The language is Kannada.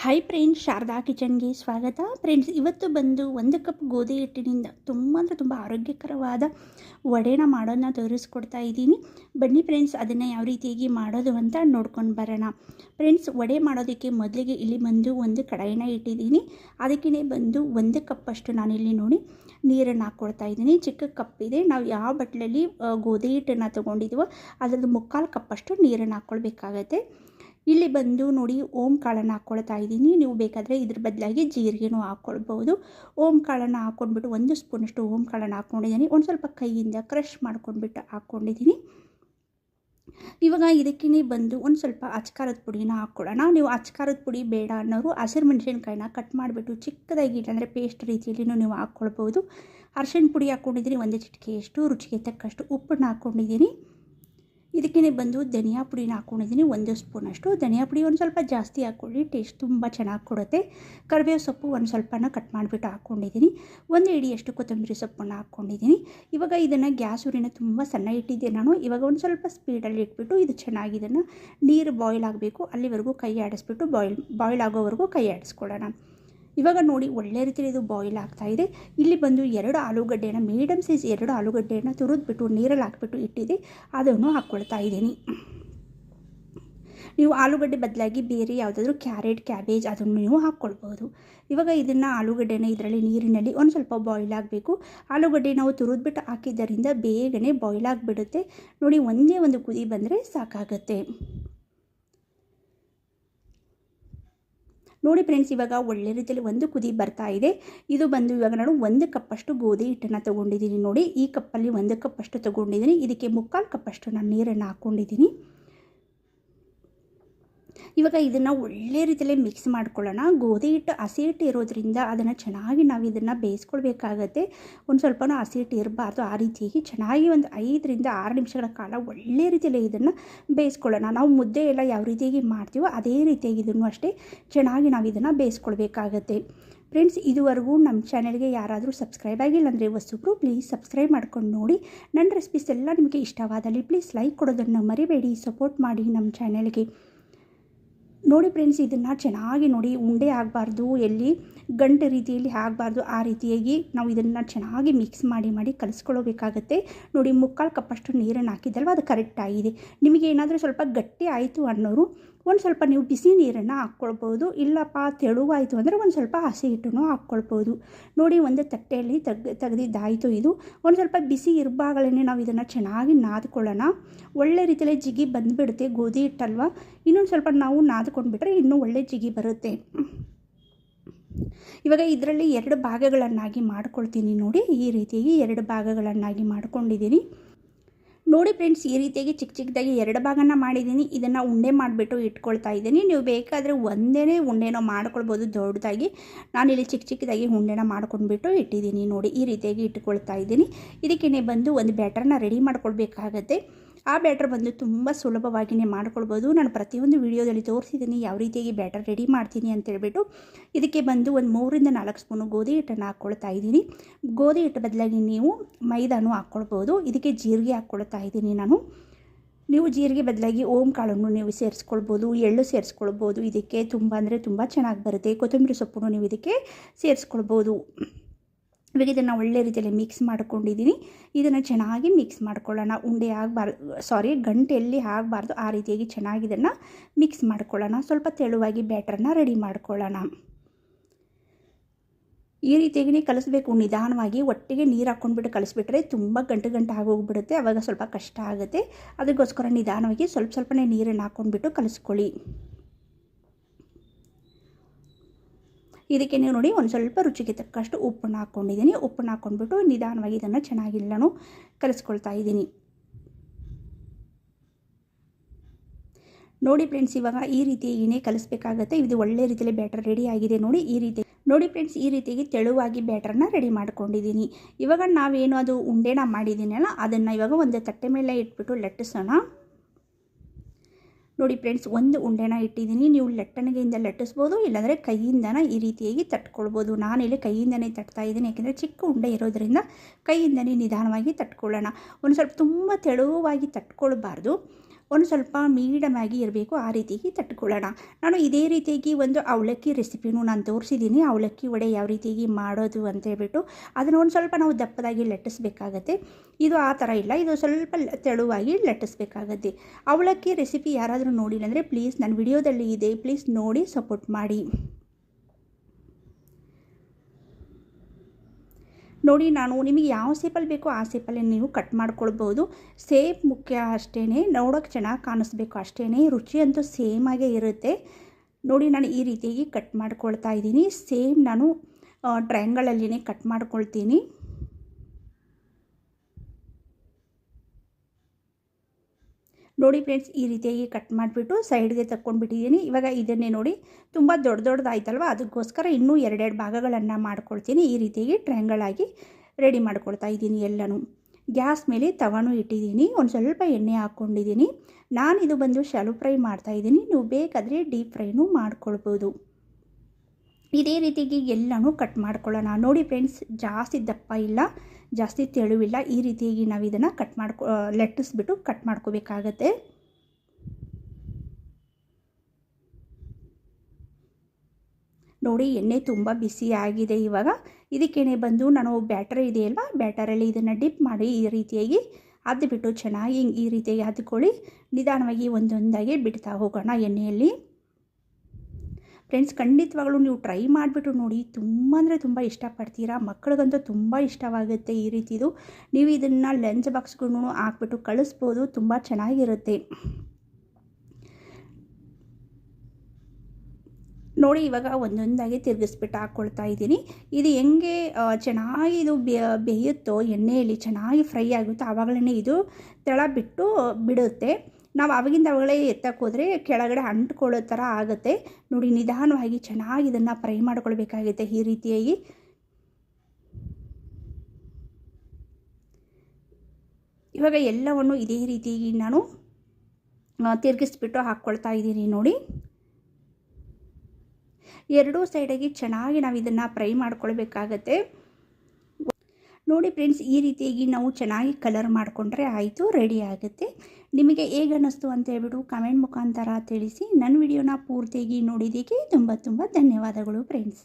ಹಾಯ್ ಫ್ರೆಂಡ್ಸ್ ಶಾರದಾ ಕಿಚನ್ಗೆ ಸ್ವಾಗತ. ಫ್ರೆಂಡ್ಸ್ ಇವತ್ತು ಬಂದು ಒಂದು ಕಪ್ ಗೋಧಿ ಹಿಟ್ಟಿನಿಂದ ತುಂಬ ಅಂದರೆ ತುಂಬ ಆರೋಗ್ಯಕರವಾದ ವಡೆನ ಮಾಡೋದನ್ನ ತೋರಿಸ್ಕೊಡ್ತಾ ಇದ್ದೀನಿ. ಬನ್ನಿ ಫ್ರೆಂಡ್ಸ್ ಅದನ್ನು ಯಾವ ರೀತಿಯಾಗಿ ಮಾಡೋದು ಅಂತ ನೋಡ್ಕೊಂಡು ಬರೋಣ. ಫ್ರೆಂಡ್ಸ್ ವಡೆ ಮಾಡೋದಕ್ಕೆ ಮೊದಲಿಗೆ ಇಲ್ಲಿ ಬಂದು ಒಂದು ಕಡಾಯಿನ ಇಟ್ಟಿದ್ದೀನಿ. ಅದಕ್ಕೇ ಬಂದು ಒಂದು ಕಪ್ಪಷ್ಟು ನಾನಿಲ್ಲಿ ನೋಡಿ ನೀರನ್ನು ಹಾಕ್ಕೊಡ್ತಾ ಇದ್ದೀನಿ. ಚಿಕ್ಕ ಕಪ್ ಇದೆ. ನಾವು ಯಾವ ಬಟ್ಲಲ್ಲಿ ಗೋಧಿ ಹಿಟ್ಟನ್ನು ತೊಗೊಂಡಿದ್ದೀವೋ ಅದರದ್ದು ಮುಕ್ಕಾಲು ಕಪ್ಪಷ್ಟು ನೀರನ್ನು ಹಾಕ್ಕೊಳ್ಬೇಕಾಗತ್ತೆ. ಇಲ್ಲಿ ಬಂದು ನೋಡಿ ಓಂ ಕಾಳನ್ನು ಹಾಕ್ಕೊಳ್ತಾ ಇದ್ದೀನಿ. ನೀವು ಬೇಕಾದರೆ ಇದ್ರ ಬದಲಾಗಿ ಜೀರಿಗೆನೂ ಹಾಕ್ಕೊಳ್ಬೋದು ಓಂ ಕಾಳನ್ನು ಹಾಕ್ಕೊಂಡ್ಬಿಟ್ಟು ಒಂದು ಸ್ಪೂನಷ್ಟು ಓಂ ಕಾಳನ್ನು ಹಾಕ್ಕೊಂಡಿದ್ದೀನಿ. ಒಂದು ಸ್ವಲ್ಪ ಕೈಯಿಂದ ಕ್ರಷ್ ಮಾಡ್ಕೊಂಡ್ಬಿಟ್ಟು ಹಾಕ್ಕೊಂಡಿದ್ದೀನಿ. ಇವಾಗ ಇದಕ್ಕೇ ಬಂದು ಒಂದು ಸ್ವಲ್ಪ ಅಚ್ಕಾರದ ಪುಡಿನ ಹಾಕ್ಕೊಳ್ಳೋಣ. ನೀವು ಅಚ್ಕಾರದ ಪುಡಿ ಬೇಡ ಅನ್ನೋರು ಹಸಿರು ಮೆಣಸಿನ್ಕಾಯಿನ ಕಟ್ ಮಾಡಿಬಿಟ್ಟು ಚಿಕ್ಕದಾಗಿ ಇಲ್ಲಾಂದರೆ ಪೇಸ್ಟ್ ರೀತಿಯಲ್ಲಿನೂ ನೀವು ಹಾಕ್ಕೊಳ್ಬೋದು ಅರ್ಶಿಣ ಪುಡಿ ಹಾಕ್ಕೊಂಡಿದ್ದೀನಿ. ಒಂದು ಚಿಟಿಕೆಯಷ್ಟು, ರುಚಿಗೆ ತಕ್ಕಷ್ಟು ಉಪ್ಪನ್ನು ಹಾಕ್ಕೊಂಡಿದ್ದೀನಿ. ಇದಕ್ಕೇ ಬಂದು ಧನಿಯಾ ಪುಡಿನ ಹಾಕ್ಕೊಂಡಿದ್ದೀನಿ ಒಂದು ಸ್ಪೂನಷ್ಟು. ಧನಿಯಾ ಪುಡಿ ಒಂದು ಸ್ವಲ್ಪ ಜಾಸ್ತಿ ಹಾಕ್ಕೊಳ್ಳಿ, ಟೇಸ್ಟ್ ತುಂಬ ಚೆನ್ನಾಗಿ ಕೊಡುತ್ತೆ. ಕರಿಬೇವು ಸೊಪ್ಪು ಒಂದು ಸ್ವಲ್ಪನ ಕಟ್ ಮಾಡಿಬಿಟ್ಟು ಹಾಕ್ಕೊಂಡಿದ್ದೀನಿ ಒಂದು ಇಡಿಯಷ್ಟು ಕೊತ್ತಂಬರಿ ಸೊಪ್ಪನ್ನು ಹಾಕ್ಕೊಂಡಿದ್ದೀನಿ ಇವಾಗ ಇದನ್ನು ಗ್ಯಾಸ್ ಊರಿನ ತುಂಬ ಸಣ್ಣ ಇಟ್ಟಿದ್ದೆ ನಾನು. ಇವಾಗ ಒಂದು ಸ್ವಲ್ಪ ಸ್ಪೀಡಲ್ಲಿ ಇಟ್ಬಿಟ್ಟು ಇದು ಚೆನ್ನಾಗಿ ಇದನ್ನು ನೀರು ಬಾಯ್ಲ್ ಆಗಬೇಕು. ಅಲ್ಲಿವರೆಗೂ ಕೈ ಆಡಿಸ್ಬಿಟ್ಟು ಬಾಯ್ಲ್ ಬಾಯ್ಲ್ ಆಗೋವರೆಗೂ ಕೈ ಆಡಿಸ್ಕೊಳ್ಳೋಣ. ಇವಾಗ ನೋಡಿ ಒಳ್ಳೆ ರೀತಿಯಲ್ಲಿ ಇದು ಬಾಯ್ಲ್ ಆಗ್ತಾ ಇದೆ. ಇಲ್ಲಿ ಬಂದು ಎರಡು ಆಲೂಗಡ್ಡೆನ ಮೀಡಿಯಮ್ ಸೈಜ್ ಎರಡು ಆಲೂಗಡ್ಡೆಯನ್ನು ತುರಿದ್ಬಿಟ್ಟು, ನೀರಲ್ಲಿ ಹಾಕ್ಬಿಟ್ಟು ಇಟ್ಟಿದೆ. ಅದನ್ನು ಹಾಕ್ಕೊಳ್ತಾ ಇದ್ದೀನಿ. ನೀವು ಆಲೂಗಡ್ಡೆ ಬದಲಾಗಿ ಬೇರೆ ಯಾವುದಾದ್ರೂ ಕ್ಯಾರೆಟ್ ಕ್ಯಾಬೇಜ್ ಅದನ್ನು ನೀವು ಹಾಕ್ಕೊಳ್ಬೋದು ಇವಾಗ ಇದನ್ನು ಆಲೂಗಡ್ಡೆನ ಇದರಲ್ಲಿ ನೀರಿನಲ್ಲಿ ಒಂದು ಸ್ವಲ್ಪ ಬಾಯ್ಲ್ ಆಗಬೇಕು. ಆಲೂಗಡ್ಡೆ ನಾವು ತುರಿದ್ಬಿಟ್ಟು ಹಾಕಿದ್ದರಿಂದ ಬೇಗನೆ ಬಾಯ್ಲ್ ಆಗಿಬಿಡುತ್ತೆ. ನೋಡಿ ಒಂದೇ ಒಂದು ಕುದಿ ಬಂದರೆ ಸಾಕಾಗತ್ತೆ. ನೋಡಿ ಫ್ರೆಂಡ್ಸ್ ಇವಾಗ ಒಳ್ಳೆ ರೀತಿಯಲ್ಲಿ ಒಂದು ಕುದಿ ಬರ್ತಾ ಇದೆ. ಇದು ಬಂದು ಇವಾಗ ನಾನು ಒಂದು ಕಪ್ಪಷ್ಟು ಗೋಧಿ ಹಿಟ್ಟನ್ನು ತೊಗೊಂಡಿದ್ದೀನಿ ನೋಡಿ. ಈ ಕಪ್ಪಲ್ಲಿ ಒಂದು ಕಪ್ಪಷ್ಟು ತೊಗೊಂಡಿದ್ದೀನಿ. ಇದಕ್ಕೆ ಮುಕ್ಕಾಲು ಕಪ್ಪಷ್ಟು ನಾನು ನೀರನ್ನು ಹಾಕ್ಕೊಂಡಿದ್ದೀನಿ ಇವಾಗ ಇದನ್ನು ಒಳ್ಳೆ ರೀತಿಯಲ್ಲಿ ಮಿಕ್ಸ್ ಮಾಡ್ಕೊಳ್ಳೋಣ. ಗೋಧಿ ಹಿಟ್ಟು ಹಸಿ ಹಿಟ್ಟು ಇರೋದ್ರಿಂದ ಅದನ್ನು ಚೆನ್ನಾಗಿ ನಾವು ಇದನ್ನು ಬೇಯಿಸ್ಕೊಳ್ಬೇಕಾಗತ್ತೆ. ಒಂದು ಸ್ವಲ್ಪನೂ ಹಸಿ ಹಿಟ್ಟು ಇರಬಾರ್ದು. ಆ ರೀತಿಯಾಗಿ ಚೆನ್ನಾಗಿ ಒಂದು ಐದರಿಂದ ಆರು ನಿಮಿಷಗಳ ಕಾಲ ಒಳ್ಳೆ ರೀತಿಯಲ್ಲಿ ಇದನ್ನು ಬೇಯಿಸ್ಕೊಳ್ಳೋಣ. ನಾವು ಮುದ್ದೆ ಎಲ್ಲ ಯಾವ ರೀತಿಯಾಗಿ ಮಾಡ್ತೀವೋ ಅದೇ ರೀತಿಯಾಗಿ ಇದನ್ನು ಅಷ್ಟೇ ಚೆನ್ನಾಗಿ ನಾವು ಇದನ್ನು ಬೇಯಿಸ್ಕೊಳ್ಬೇಕಾಗತ್ತೆ. ಫ್ರೆಂಡ್ಸ್ ಇದುವರೆಗೂ ನಮ್ಮ ಚಾನೆಲ್ಗೆ ಯಾರಾದರೂ ಸಬ್ಸ್ಕ್ರೈಬ್ ಆಗಿಲ್ಲ ಅಂದರೆ ಹೊಸಬ್ರು ಪ್ಲೀಸ್ ಸಬ್ಸ್ಕ್ರೈಬ್ ಮಾಡ್ಕೊಂಡು ನೋಡಿ. ನನ್ನ ರೆಸಿಪೀಸ್ ಎಲ್ಲ ನಿಮಗೆ ಇಷ್ಟವಾದಲ್ಲಿ ಪ್ಲೀಸ್ ಲೈಕ್ ಕೊಡೋದನ್ನು ಮರಿಬೇಡಿ. ಸಪೋರ್ಟ್ ಮಾಡಿ ನಮ್ಮ ಚಾನೆಲ್ಗೆ ನೋಡಿ ಫ್ರೆಂಡ್ಸ್ ಇದನ್ನು ಚೆನ್ನಾಗಿ ನೋಡಿ, ಉಂಡೆ ಆಗಬಾರ್ದು, ಎಲ್ಲಿ ಗಂಟು ರೀತಿಯಲ್ಲಿ ಆಗಬಾರ್ದು, ಆ ರೀತಿಯಾಗಿ ನಾವು ಇದನ್ನು ಚೆನ್ನಾಗಿ ಮಿಕ್ಸ್ ಮಾಡಿ ಮಾಡಿ ಕಲಿಸ್ಕೊಳ್ಬೇಕಾಗತ್ತೆ ನೋಡಿ, ಮುಕ್ಕಾಲು ಕಪ್ಪಷ್ಟು ನೀರನ್ನು ಹಾಕಿದ್ದಲ್ವ ಅದು ಕರೆಕ್ಟಾಗಿದೆ ನಿಮಗೆ ಏನಾದರೂ ಸ್ವಲ್ಪ ಗಟ್ಟಿ ಆಯಿತು ಅನ್ನೋರು ಒಂದು ಸ್ವಲ್ಪ ನೀವು ಬಿಸಿ ನೀರನ್ನು ಹಾಕ್ಕೊಳ್ಬೋದು, ಇಲ್ಲಪ್ಪ ತೆಳುವಾಯಿತು ಅಂದರೆ ಒಂದು ಸ್ವಲ್ಪ ಹಸಿ ಹಿಟ್ಟನ್ನು ಹಾಕ್ಕೊಳ್ಬೋದು. ನೋಡಿ, ಒಂದು ತಟ್ಟೆಯಲ್ಲಿ ತೆಗ್, ತೆಗೆದಿದ್ದಾಯಿತು ಇದು. ಒಂದು ಸ್ವಲ್ಪ ಬಿಸಿ ಇರುವಾಗಲೇ ನಾವು ಇದನ್ನು ಚೆನ್ನಾಗಿ ನಾದ್ಕೊಳ್ಳೋಣ. ಒಳ್ಳೆ ರೀತಿಯಲ್ಲಿ ಜಿಗಿ ಬಂದುಬಿಡುತ್ತೆ ಗೋಧಿ ಹಿಟ್ಟಲ್ವ? ಇನ್ನೊಂದು ಸ್ವಲ್ಪ ನಾವು ನಾದ್ಕೊಂಡ್ಬಿಟ್ರೆ ಇನ್ನೂ ಒಳ್ಳೆ ಜಿಗಿ ಬರುತ್ತೆ. ಇವಾಗ ಇದರಲ್ಲಿ ಎರಡು ಭಾಗಗಳನ್ನಾಗಿ ಮಾಡ್ಕೊಳ್ತೀನಿ ನೋಡಿ. ಈ ರೀತಿಯಾಗಿ ಎರಡು ಭಾಗಗಳನ್ನಾಗಿ ಮಾಡ್ಕೊಂಡಿದ್ದೀನಿ. ನೋಡಿ ಫ್ರೆಂಡ್ಸ್, ಈ ರೀತಿಯಾಗಿ ಚಿಕ್ಕ ಚಿಕ್ಕದಾಗಿ ಎರಡು ಭಾಗನ ಮಾಡಿದ್ದೀನಿ. ಇದನ್ನು ಉಂಡೆ ಮಾಡಿಬಿಟ್ಟು ಇಟ್ಕೊಳ್ತಾ ಇದ್ದೀನಿ. ನೀವು ಬೇಕಾದರೆ ಒಂದೇ ಉಂಡೆನೋ ಮಾಡ್ಕೊಳ್ಬೋದು ದೊಡ್ಡದಾಗಿ. ನಾನು ಇಲ್ಲಿ ಚಿಕ್ಕ ಚಿಕ್ಕದಾಗಿ ಉಂಡೆನ ಮಾಡ್ಕೊಂಡ್ಬಿಟ್ಟು ಇಟ್ಟಿದ್ದೀನಿ ನೋಡಿ, ಈ ರೀತಿಯಾಗಿ ಇಟ್ಕೊಳ್ತಾ ಇದ್ದೀನಿ. ಇದಕ್ಕೆನೆ ಬಂದು ಒಂದು ಬ್ಯಾಟರ್ನ ರೆಡಿ ಮಾಡ್ಕೊಳ್ಬೇಕಾಗತ್ತೆ. ಆ ಬ್ಯಾಟರ್ ಬಂದು ತುಂಬ ಸುಲಭವಾಗಿಯೇ ಮಾಡ್ಕೊಳ್ಬೋದು. ನಾನು ಪ್ರತಿಯೊಂದು ವೀಡಿಯೋದಲ್ಲಿ ತೋರಿಸಿದ್ದೀನಿ ಯಾವ ರೀತಿಯಾಗಿ ಬ್ಯಾಟರ್ ರೆಡಿ ಮಾಡ್ತೀನಿ ಅಂತೇಳ್ಬಿಟ್ಟು ಇದಕ್ಕೆ ಬಂದು ಒಂದು ಮೂರಿಂದ ನಾಲ್ಕು ಸ್ಪೂನು ಗೋಧಿ ಹಿಟ್ಟನ್ನು ಹಾಕ್ಕೊಳ್ತಾ ಇದ್ದೀನಿ. ಗೋಧಿ ಹಿಟ್ಟು ಬದಲಾಗಿ ನೀವು ಮೈದಾನು ಹಾಕ್ಕೊಳ್ಬೋದು. ಇದಕ್ಕೆ ಜೀರಿಗೆ ಹಾಕ್ಕೊಳ್ತಾ ಇದ್ದೀನಿ ನಾನು. ನೀವು ಜೀರಿಗೆ ಬದಲಾಗಿ ಓಂ ಕಾಳನ್ನು ನೀವು ಸೇರಿಸ್ಕೊಳ್ಬೋದು, ಎಳ್ಳು ಸೇರಿಸ್ಕೊಳ್ಬೋದು. ಇದಕ್ಕೆ ತುಂಬ ಅಂದರೆ ತುಂಬ ಚೆನ್ನಾಗಿ ಬರುತ್ತೆ. ಕೊತ್ತಂಬರಿ ಸೊಪ್ಪನ್ನು ನೀವು ಇದಕ್ಕೆ ಸೇರಿಸ್ಕೊಳ್ಬೋದು. ಇವಾಗ ಇದನ್ನು ಒಳ್ಳೆ ರೀತಿಯಲ್ಲಿ ಮಿಕ್ಸ್ ಮಾಡ್ಕೊಂಡಿದ್ದೀನಿ ಇದನ್ನು ಚೆನ್ನಾಗಿ ಮಿಕ್ಸ್ ಮಾಡ್ಕೊಳ್ಳೋಣ. ಉಂಡೆ ಆಗಬಾರ್ದು ಸಾರಿ ಗಂಟೆಯಲ್ಲಿ ಆಗಬಾರ್ದು. ಆ ರೀತಿಯಾಗಿ ಚೆನ್ನಾಗಿ ಇದನ್ನು ಮಿಕ್ಸ್ ಮಾಡ್ಕೊಳ್ಳೋಣ. ಸ್ವಲ್ಪ ತೆಳುವಾಗಿ ಬ್ಯಾಟರ್ನ ರೆಡಿ ಮಾಡ್ಕೊಳ್ಳೋಣ. ಈ ರೀತಿಯಾಗಿ ಕಲಿಸ್ಬೇಕು. ನಿಧಾನವಾಗಿ ಒಟ್ಟಿಗೆ ನೀರು ಹಾಕ್ಕೊಂಡ್ಬಿಟ್ಟು ಕಲಿಸ್ಬಿಟ್ರೆ ತುಂಬ ಗಂಟು ಗಂಟು ಆಗೋಗ್ಬಿಡುತ್ತೆ. ಆವಾಗ ಸ್ವಲ್ಪ ಕಷ್ಟ ಆಗುತ್ತೆ. ಅದಕ್ಕೋಸ್ಕರ ನಿಧಾನವಾಗಿ ಸ್ವಲ್ಪ ಸ್ವಲ್ಪನೇ ನೀರನ್ನು ಹಾಕ್ಕೊಂಡ್ಬಿಟ್ಟು ಕಲಿಸ್ಕೊಳ್ಳಿ. ಇದಕ್ಕೆ ನೀವು ನೋಡಿ ಒಂದು ಸ್ವಲ್ಪ ರುಚಿಗೆ ತಕ್ಕಷ್ಟು ಉಪ್ಪನ್ನು ಹಾಕ್ಕೊಂಡಿದ್ದೀನಿ. ಉಪ್ಪನ್ನು ಹಾಕ್ಕೊಂಡ್ಬಿಟ್ಟು ನಿಧಾನವಾಗಿ ಇದನ್ನು ಚೆನ್ನಾಗಿಲ್ಲನೂ ಕಲಿಸ್ಕೊಳ್ತಾ ಇದ್ದೀನಿ. ನೋಡಿ ಫ್ರೆಂಡ್ಸ್, ಇವಾಗ ಈ ರೀತಿ ಏನೇ ಕಲಿಸ್ಬೇಕಾಗತ್ತೆ. ಇದು ಒಳ್ಳೆ ರೀತಿಯಲ್ಲಿ ಬ್ಯಾಟರ್ ರೆಡಿ ಆಗಿದೆ ನೋಡಿ ಈ ರೀತಿ. ನೋಡಿ ಫ್ರೆಂಡ್ಸ್, ಈ ರೀತಿಯಾಗಿ ತೆಳುವಾಗಿ ಬ್ಯಾಟರ್ನ ರೆಡಿ ಮಾಡ್ಕೊಂಡಿದ್ದೀನಿ. ಇವಾಗ ನಾವೇನು ಅದು ಉಂಡೆನ ಮಾಡಿದ್ದೀನಲ್ಲ, ಅದನ್ನು ಇವಾಗ ಒಂದು ತಟ್ಟೆ ಮೇಲೆ ಇಟ್ಬಿಟ್ಟು ಲಟ್ಟಿಸೋಣ. ನೋಡಿ ಫ್ರೆಂಡ್ಸ್, ಒಂದು ಉಂಡೆನ ಇಟ್ಟಿದ್ದೀನಿ. ನೀವು ಲಟ್ಟಣಿಗೆಯಿಂದ ಲಟ್ಟಿಸ್ಬೋದು, ಇಲ್ಲಾಂದರೆ ಕೈಯಿಂದನ ಈ ರೀತಿಯಾಗಿ ತಟ್ಕೊಳ್ಬೋದು. ಇಲ್ಲಿ ಕೈಯಿಂದನೇ ತಟ್ತಾ ಇದ್ದೀನಿ, ಯಾಕೆಂದರೆ ಚಿಕ್ಕ ಉಂಡೆ ಇರೋದರಿಂದ ಕೈಯಿಂದನೇ ನಿಧಾನವಾಗಿ ತಟ್ಕೊಳ್ಳೋಣ. ಒಂದು ಸ್ವಲ್ಪ ತುಂಬ ತೆಳುವಾಗಿ ತಟ್ಕೊಳ್ಬಾರ್ದು. ಒಂದು ಸ್ವಲ್ಪ ಮೀಡಮಾಗಿ ಇರಬೇಕು ಆ ರೀತಿಯಾಗಿ ತಟ್ಕೊಳ್ಳೋಣ. ನಾನು ಇದೇ ರೀತಿಯಾಗಿ ಒಂದು ಅವಲಕ್ಕಿ ರೆಸಿಪಿನೂ ನಾನು ತೋರಿಸಿದ್ದೀನಿ. ಅವಲಕ್ಕಿ ವಡೆ ಯಾವ ರೀತಿಯಾಗಿ ಮಾಡೋದು ಅಂತ ಹೇಳ್ಬಿಟ್ಟು ಅದನ್ನು ಒಂದು ಸ್ವಲ್ಪ ನಾವು ದಪ್ಪದಾಗಿ ಲಟ್ಟಿಸ್ಬೇಕಾಗತ್ತೆ. ಇದು ಆ ಥರ ಇಲ್ಲ. ಇದು ಸ್ವಲ್ಪ ತೆಳುವಾಗಿ ಲಟ್ಟಿಸ್ಬೇಕಾಗತ್ತೆ. ಅವಲಕ್ಕಿ ರೆಸಿಪಿ ಯಾರಾದರೂ ನೋಡಿಲ್ಲ ಅಂದರೆ ಪ್ಲೀಸ್ ನನ್ನ ವಿಡಿಯೋದಲ್ಲಿ ಇದೆ. ಪ್ಲೀಸ್ ನೋಡಿ, ಸಪೋರ್ಟ್ ಮಾಡಿ. ನೋಡಿ, ನಾನು ನಿಮಗೆ ಯಾವ ಸೇಪಲ್ಲಿ ಬೇಕೋ ಆ ಸೇಪಲ್ಲಿ ನೀವು ಕಟ್ ಮಾಡ್ಕೊಳ್ಬೋದು. ಸೇಪ್ ಮುಖ್ಯ ಅಷ್ಟೇ ನೋಡೋಕ್ಕೆ ಚೆನ್ನಾಗಿ ಕಾಣಿಸ್ಬೇಕು ಅಷ್ಟೇ ರುಚಿ ಅಂತೂ ಸೇಮಾಗೇ ಇರುತ್ತೆ. ನೋಡಿ, ನಾನು ಈ ರೀತಿಯಾಗಿ ಕಟ್ ಮಾಡ್ಕೊಳ್ತಾ ಇದ್ದೀನಿ. ಸೇಮ್ ನಾನು ಟ್ರಯಾಂಗಲಲ್ಲಿನೇ ಕಟ್ ಮಾಡ್ಕೊಳ್ತೀನಿ. ನೋಡಿ ಫ್ರೆಂಡ್ಸ್, ಈ ರೀತಿಯಾಗಿ ಕಟ್ ಮಾಡಿಬಿಟ್ಟು ಸೈಡ್ಗೆ ತಕ್ಕೊಂಡ್ಬಿಟ್ಟಿದ್ದೀನಿ. ಇವಾಗ ಇದನ್ನೇ ನೋಡಿ, ತುಂಬ ದೊಡ್ಡ ದೊಡ್ಡದಾಯ್ತಲ್ವ? ಅದಕ್ಕೋಸ್ಕರ ಇನ್ನೂ ಎರಡೆರಡು ಭಾಗಗಳನ್ನು ಮಾಡ್ಕೊಳ್ತೀನಿ. ಈ ರೀತಿಯಾಗಿ ಟ್ರಯಾಂಗಲ್ ಆಗಿ ರೆಡಿ ಮಾಡ್ಕೊಳ್ತಾ ಇದ್ದೀನಿ ಎಲ್ಲನೂ. ಗ್ಯಾಸ್ ಮೇಲೆ ತವನು ಇಟ್ಟಿದ್ದೀನಿ. ಒಂದು ಸ್ವಲ್ಪ ಎಣ್ಣೆ ಹಾಕ್ಕೊಂಡಿದ್ದೀನಿ. ನಾನು ಇದು ಬಂದು ಶಾಲು ಫ್ರೈ ಮಾಡ್ತಾಯಿದ್ದೀನಿ ನೀವು ಬೇಕಾದರೆ ಡೀಪ್ ಫ್ರೈನೂ ಮಾಡ್ಕೊಳ್ಬೋದು. ಇದೇ ರೀತಿಯಾಗಿ ಎಲ್ಲನೂ ಕಟ್ ಮಾಡ್ಕೊಳ್ಳೋಣ. ನೋಡಿ ಫ್ರೆಂಡ್ಸ್, ಜಾಸ್ತಿ ದಪ್ಪ ಇಲ್ಲ. ಜಾಸ್ತಿ ತೆಳುವಿಲ್ಲ, ಈ ರೀತಿಯಾಗಿ ನಾವು ಇದನ್ನು ಕಟ್ ಮಾಡ್ಕೊ ಲಟ್ಟಿಸ್ಬಿಟ್ಟು ಕಟ್ ಮಾಡ್ಕೋಬೇಕಾಗತ್ತೆ. ನೋಡಿ, ಎಣ್ಣೆ ತುಂಬ ಬಿಸಿ ಆಗಿದೆ ಇವಾಗ. ಇದಕ್ಕೇನೆ ಬಂದು ನಾನು ಬ್ಯಾಟರ್ ಇದೆಯಲ್ವ ಬ್ಯಾಟರಲ್ಲಿ ಇದನ್ನು ಡಿಪ್ ಮಾಡಿ ಈ ರೀತಿಯಾಗಿ ಅದ್ಬಿಟ್ಟು ಚೆನ್ನಾಗಿ ಈ ರೀತಿಯಾಗಿ ಅದ್ಕೊಳ್ಳಿ ನಿಧಾನವಾಗಿ ಒಂದೊಂದಾಗಿ ಬಿಡ್ತಾ ಹೋಗೋಣ ಎಣ್ಣೆಯಲ್ಲಿ. ಫ್ರೆಂಡ್ಸ್ ಖಂಡಿತವಾಗ್ಲೂ ನೀವು ಟ್ರೈ ಮಾಡಿಬಿಟ್ಟು ನೋಡಿ, ತುಂಬ ಅಂದರೆ ತುಂಬ ಇಷ್ಟಪಡ್ತೀರಾ? ಮಕ್ಕಳಿಗಂತೂ ತುಂಬ ಇಷ್ಟವಾಗುತ್ತೆ ಈ ರೀತಿದು. ನೀವು ಇದನ್ನು ಲಂಚ್ ಬಾಕ್ಸ್ಗೂ ಹಾಕ್ಬಿಟ್ಟು ಕಳಿಸ್ಬೋದು, ತುಂಬ ಚೆನ್ನಾಗಿರುತ್ತೆ. ನೋಡಿ, ಇವಾಗ ಒಂದೊಂದಾಗಿ ತಿರುಗಿಸ್ಬಿಟ್ಟು ಹಾಕ್ಕೊಳ್ತಾ ಇದ್ದೀನಿ. ಇದು ಹೆಂಗೆ ಚೆನ್ನಾಗಿ ಇದು ಬೇಯುತ್ತೋ ಎಣ್ಣೆಯಲ್ಲಿ ಚೆನ್ನಾಗಿ ಫ್ರೈ ಆಗುತ್ತೋ ಆವಾಗಲೇ ಇದು ತೆಳ ಬಿಟ್ಟು ಬಿಡುತ್ತೆ. ನಾವು ಅವಾಗಿಂದ ಅವಾಗಲೇ ಎತ್ತಕ್ಕೆ ಹೋದರೆ ಕೆಳಗಡೆ ಅಂಟ್ಕೊಳ್ಳೋ ಥರ ಆಗುತ್ತೆ. ನೋಡಿ, ನಿಧಾನವಾಗಿ ಚೆನ್ನಾಗಿ ಇದನ್ನು ಫ್ರೈ ಮಾಡ್ಕೊಳ್ಬೇಕಾಗುತ್ತೆ ಈ ರೀತಿಯಾಗಿ. ಇವಾಗ ಎಲ್ಲವನ್ನು ಇದೇ ರೀತಿಯಾಗಿ ನಾನು ತಿರುಗಿಸ್ಬಿಟ್ಟು ಹಾಕ್ಕೊಳ್ತಾ ಇದ್ದೀನಿ ನೋಡಿ. ಎರಡೂ ಸೈಡಾಗಿ ಚೆನ್ನಾಗಿ ನಾವು ಇದನ್ನು ಫ್ರೈ ಮಾಡ್ಕೊಳ್ಬೇಕಾಗತ್ತೆ. ನೋಡಿ ಫ್ರೆಂಡ್ಸ್ ಈ ರೀತಿಯಾಗಿ ನಾವು ಚೆನ್ನಾಗಿ ಕಲರ್ ಮಾಡಿಕೊಂಡ್ರೆ ಆಯಿತು ರೆಡಿ ಆಗುತ್ತೆ. ನಿಮಗೆ ಹೇಗೆ ಅನ್ನಿಸ್ತು ಅಂತ ಹೇಳ್ಬಿಟ್ಟು ಕಮೆಂಟ್ ಮುಖಾಂತರ ತಿಳಿಸಿ. ನನ್ನ ವಿಡಿಯೋನ ಪೂರ್ತಿಯಾಗಿ ನೋಡಿದ್ದಕ್ಕೆ ತುಂಬ ತುಂಬ ಧನ್ಯವಾದಗಳು ಫ್ರೆಂಡ್ಸ್